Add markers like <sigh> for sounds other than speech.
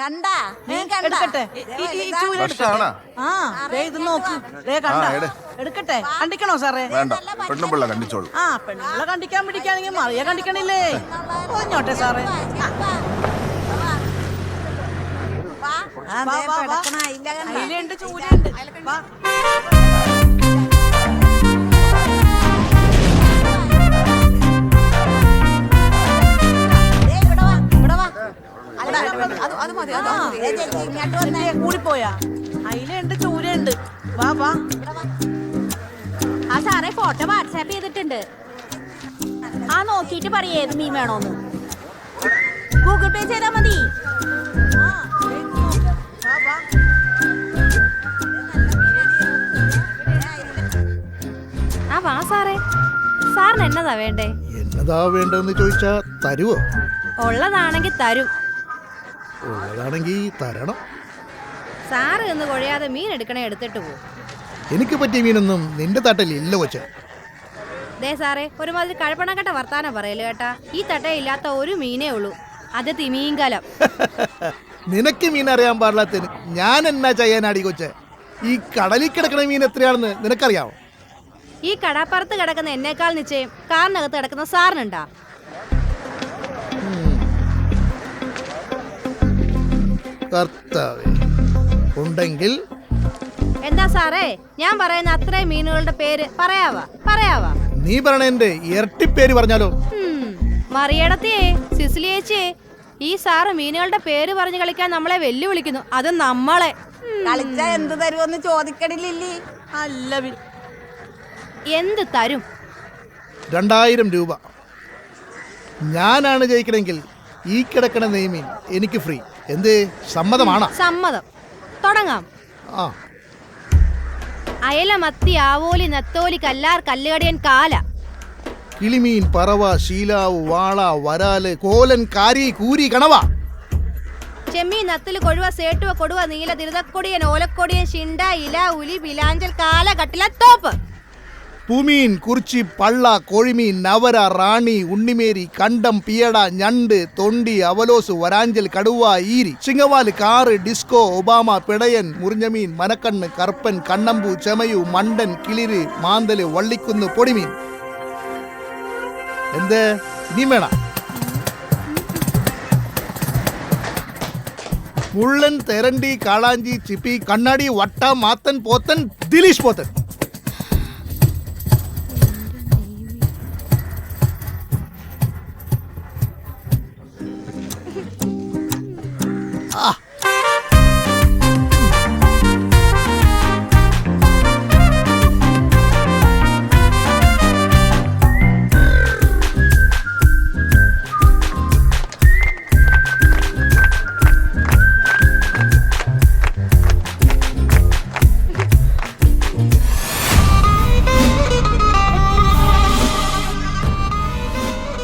കണ്ടാ? നീ കണ്ടാ? എടുക്കട്ടെ. ഈ- ഈ- ഈ ചൂൽ എടുക്കട്ടെ. ഫ്രഷാണോ ആ ദേ ഇത് നോക്ക്. ദേ കണ്ട. ആ, എട്. എടുക്കട്ടെ. കണ്ടിക്കണോ സാറേ? വേണ്ട. പെണ്ണും കണ്ടിച്ചോളൂ. ആ പെണ്ണുങ്ങളെ കണ്ടിക്കാൻ പിടിക്കാണെങ്കിൽ മറിയ കണ്ടിക്കണില്ലേ? പോഞ്ഞോട്ടെ സാറേ. ആ, വാ, വാ, വാ. അയിലുണ്ട് ചൂലുണ്ട് വാ. കൂടിപ്പോയാ. അയിലുണ്ട് ചൂരയുണ്ട്. വാ വാ. ആ സാറേ ഫോട്ടോ വാട്സാപ്പ് ചെയ്തിട്ടുണ്ട്. ആ നോക്കിയിട്ട് പറയേ ഏത് മീൻ വേണോന്ന് ഗൂഗിൾ പേ ചെയ്താൽ മതി. ആ. വാ വാ. ആ വാ സാറേ. സാറിന് എന്നതാ വേണ്ടേ? എന്നതാ വേണ്ടതെന്ന് ചോദിച്ചാ തരുവോ? ഉള്ളതാണെങ്കിൽ തരും. ഉള്ളതാണെങ്കിൽ തരണം. സാറ് എന്ന് കൊഴയാതെ മീൻ എടുക്കണേ എടുത്തിട്ട് പോകും എനിക്ക് പറ്റിയ മീനൊന്നും നിന്റെ തട്ടൽ ഇല്ല കൊച്ച. ദേ സാറേ ഒരുമാതിരി കഴപ്പണം കേട്ട വർത്താനം പറയൽ കേട്ടാ ഈ തട്ടേ ഇല്ലാത്ത ഒരു മീനേ ഉള്ളൂ. അത് തിമീങ്കലം <laughs> നിനക്ക് മീൻ അറിയാൻ പാടില്ലാത്തതിന് ഞാൻ എന്നാ ചെയ്യാനാടി കൊച്ചെ? ഈ കടലിൽ കിടക്കുന്ന മീൻ എത്രയാണെന്ന് നിനക്കറിയാമോ ഈ കടാപ്പുറത്ത് കിടക്കുന്ന എന്നേക്കാൾ നിശ്ചയം കാറിനകത്ത് കിടക്കുന്ന സാറിനുണ്ടാ. കർത്താവേ. ഉണ്ടെങ്കിൽ എന്താ സാറേ? ഞാൻ പറയുന്ന അത്രയും മീനുകളുടെ പേര് പറയാവാ പറയാവാ. നീ പറയണതിന്റെ ഇരട്ടിപ്പേര് പറഞ്ഞാലോ? ഹും, മറിയടത്തിയേ സിസിലിയേച്ചിയെ ഈ സാറ് മീനുകളുടെ പേര് പറഞ്ഞു കളിക്കാൻ നമ്മളെ വെല്ലുവിളിക്കുന്നു. അത് നമ്മളെ. ഹും, എന്ത് തരുമെന്ന് ചോദിക്കണില്ലേ അല്ല എന്ത് തരും? രണ്ടായിരം രൂപ. ഞാനാണ് ജയിക്കണമെങ്കിൽ ഈ കിടക്കണ നെയ്മീൻ എനിക്ക് ഫ്രീ. എന്ത്? സമ്മതമാണോ? സമ്മതം. തുടങ്ങാം. ആ. അയല മത്തി ആവോലി നത്തോലി കല്ലാർ കല്ലുകടിയൻ കാല. കിളിമീൻ പറവ ശീലാവ് വാള വരാൽ കോലൻ കാരി കൂരി കണവ. ചെമ്മീൻ നത്തിൽ കൊഴുവ സേട്ടുവ കൊടുവ നീല തിരുതക്കൊടിയൻ ഓലക്കൊടിയൻ ഷിണ്ട ഇല ഉലി ബിലാഞ്ചൽ കാല കട്ടില തോപ്പ്. பூமீன் குறிச்சி பல்லா கோழிமீன் நவரா ராணி உண்ணிமேரி கண்டம் பியடா ஞண்டு தொண்டி அவலோசு வராஞ்சல் கடுவா ஈரி சிங்கவாலு காரு டிஸ்கோ ஒபாமா பிடையன் முறிஞ்சமீன் மனக்கண்ணு கற்பன் கண்ணம்பு செமையு மண்டன் கிளிறு மாந்தலு வள்ளிக்குந்து பொடிமீன். எந்த நீ வேணா முள்ளன் தெரண்டி காளாஞ்சி சிப்பி கண்ணாடி வட்டா மாத்தன் போத்தன் திலீஷ் போத்தன். Ah!